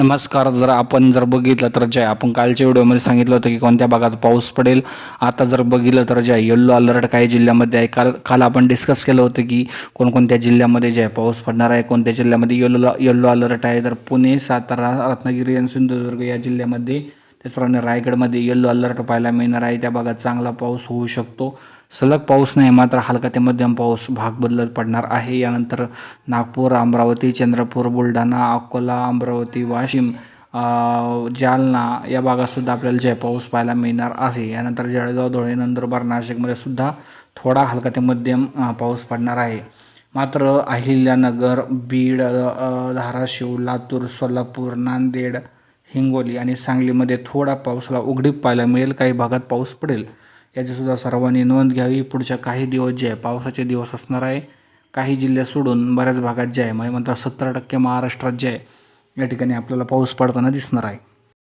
नमस्कार जर आपण जर बघितलं तर जय आपण कालच्या व्हिडिओमध्ये सांगितलं होतं की कोणत्या भागात पाऊस पडेल? आता जर बघितलं तर जय येल्लो अलर्ट काही जिल्ह्यामध्ये आहे. काल काल आपण डिस्कस केलं होतं की कोणकोणत्या जिल्ह्यामध्ये जे पाऊस पडणार आहे कोणत्या जिल्ह्यामध्ये येल्लो येल्लो अलर्ट आहे. तर पुणे सातारा रत्नागिरी आणि सिंधुदुर्ग या जिल्ह्यामध्ये त्याचप्रमाणे रायगडमध्ये येल्लो अलर्ट पाहायला मिळणार आहे. त्या भागात चांगला पाऊस होऊ शकतो. सलग पाऊस नाही मात्र हलका ते मध्यम पाऊस भाग बदलत पडणार आहे. यानंतर नागपूर अमरावती चंद्रपूर बुलढाणा अकोला अमरावती वाशिम जालना या भागातसुद्धा आपल्याला जयपाऊस पाऊस पाहायला मिळणार आहे. यानंतर जळगाव धुळे नंदुरबार नाशिकमध्ये सुद्धा थोडा हलका ते मध्यम पाऊस पडणार आहे. मात्र अहिल्यानगर बीड धाराशिव लातूर सोलापूर नांदेड हिंगोली आणि सांगलीमध्ये थोडा पावसाला उघडीप पाहायला मिळेल. काही भागात पाऊस पडेल. याचीसुद्धा सर्वांनी नोंद घ्यावी. पुढच्या काही दिवस जे आहे पावसाचे दिवस असणार आहे काही जिल्हे सोडून बऱ्याच भागात जे आहे म्हणजे म्हणतात सत्तर टक्के महाराष्ट्रात जे आहे या ठिकाणी आपल्याला पाऊस पडताना दिसणार आहे.